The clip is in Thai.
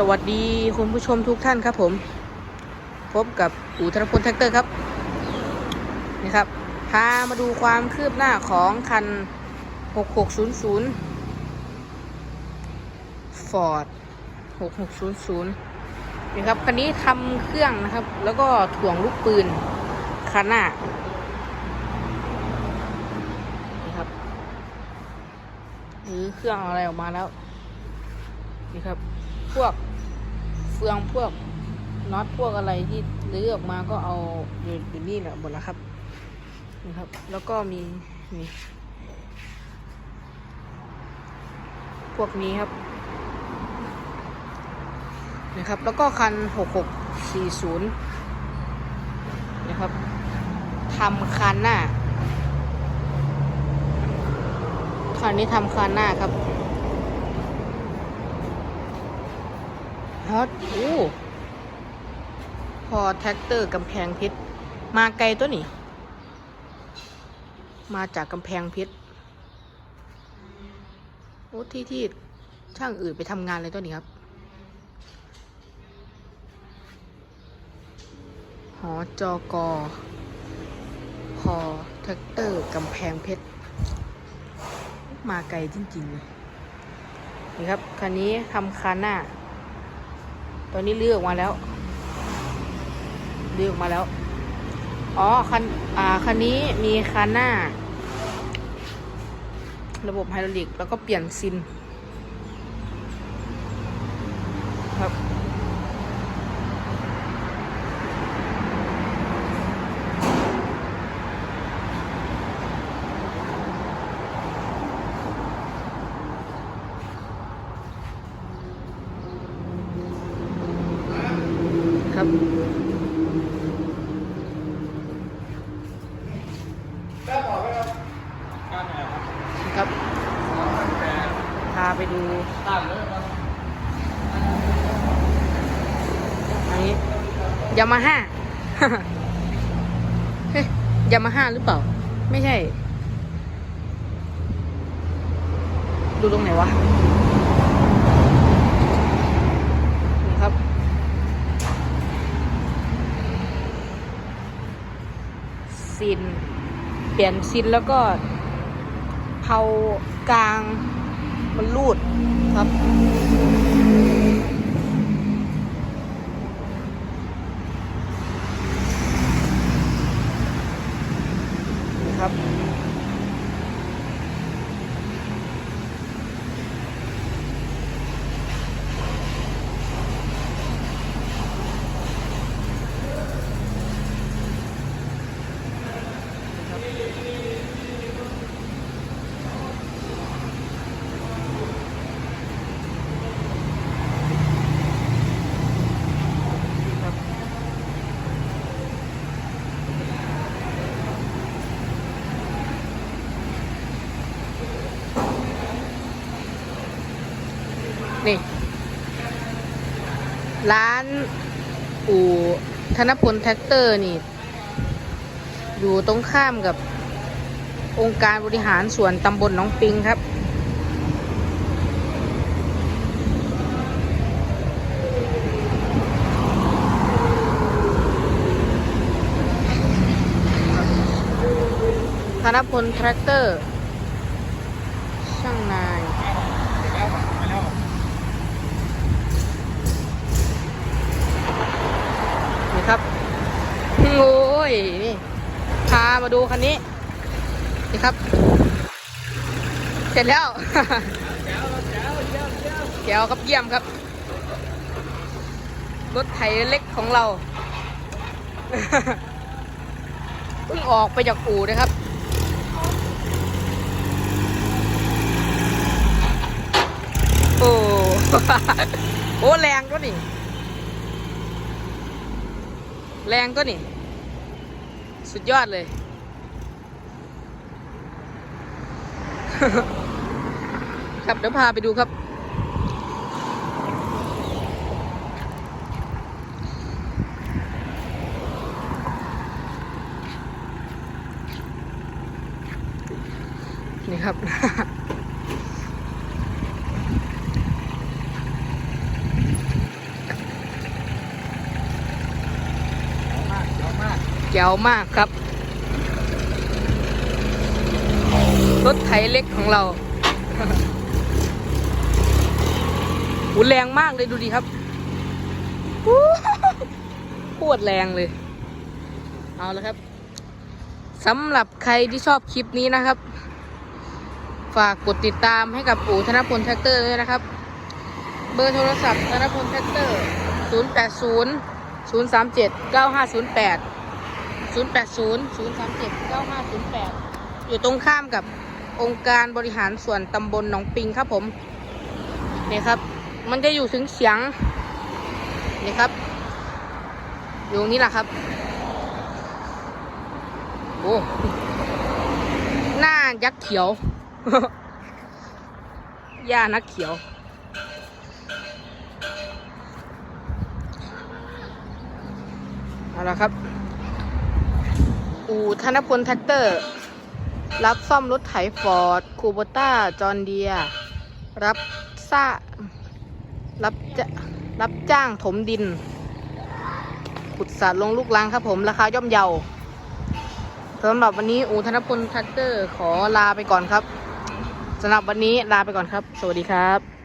สวัสดีคุณผู้ชมทุกท่านครับผม พบกับอู่ธนพลแท็กเตอร์ครับนี่ครับ พามาดูความคืบหน้าของคัน 6600 Ford 6600นี่ครับคันนี้ทำเครื่องนะครับ แล้วก็ถ่วงลูกปืนคันหน้านี่ครับหรือเครื่องอะไรออกมาแล้วนี่ครับ พวก เฟืองพวกน็อตพวกอะไรที่รื้อออกมาก็เอาอยู่อยู่นี่แหละหมดแล้วครับนี่ครับ แล้วก็มีนี่พวกนี้ครับนะครับ แล้วก็คันหกหกสี่ศูนย์นะครับทำคันหน้าคันนี้ทำคันหน้าครับ ฮอตโอ้พอแท็กเตอร์กำแพงเพชรมาไกลตัวนี่ มาจากกำแพงเพชรโอ้ที่ที่ช่างอื่นไปทำงานเลยตัวนี้ครับ หอจอกอพอแท็กเตอร์กำแพงเพชร มาไกลจริงๆเลยนี่ครับ คันนี้ทำคานหน้า ตอนนี้เลือกมาแล้วเลือกมาแล้ว อ๋อ คัน อ่า คันนี้มีคันหน้า ระบบไฮดรอลิก แล้วก็เปลี่ยนซิน ครับครับ พาไปดูอันนี้ยามาฮ่า เฮ้ยยามาฮ่าหรือเปล่า ไม่ใช่ ดูตรงไหนวะ นี่ครับ ซิน เปลี่ยนซินแล้วก็เผากลางมันรูดครับครับครับ นี่ ร้านอู่ธนพลแท็กเตอร์นี่ อยู่ตรงข้ามกับองค์การบริหารส่วนตำบลหน้องปิงครับ ธนพลแทรกเตอร์ ช่างนาย นี่ ครับโอ้ยนี่พามาดูคันนี้ นี่ครับ เสร็จแล้วแก้วครับเยี่ยมครับ รถไถเล็กของเราเพิ่งออกไปจากอู่นะครับ โอ้โอ้แรงก็นี่ แรงก็นี่ สุดยอดเลย ครับเดี๋ยวพาไปดูครับ นี่ครับ จ๋วมากครับ รถไถเล็กของเราหูแรงมากเลยดูดิครับอู้ปวดแรงเลย เอาละครับสำหรับใครที่ชอบคลิปนี้นะครับ ฝากกดติดตามให้กับอู่ธนพลแท็กเตอร์ด้วยนะครับ เบอร์โทรศัพท์ธนพลแท็กเตอร์ 080 037 9508 080 037 9508อยู่ตรงข้ามกับองค์การบริหารส่วนตำบลหนองปิงครับผมนี่ครับ มันจะอยู่ถึงเฉียงนี่ครับ อยู่นี้แหละครับโอ้หน้ายักษ์เขียวหญ้านักเขียว เอาละครับ อู่ธนพลแท็กเตอร์ รับซ่อมรถไถฟอร์ด คูโบต้า จอห์นเดีย รับซ่ารับจะรับจ้างถมดิน ขุดสระลงลูกรังครับผม ราคาย่อมเยาสำหรับวันนี้อู่ธนพลแท็กเตอร์ ขอลาไปก่อนครับสำหรับวันนี้ลาไปก่อนครับ สวัสดีครับ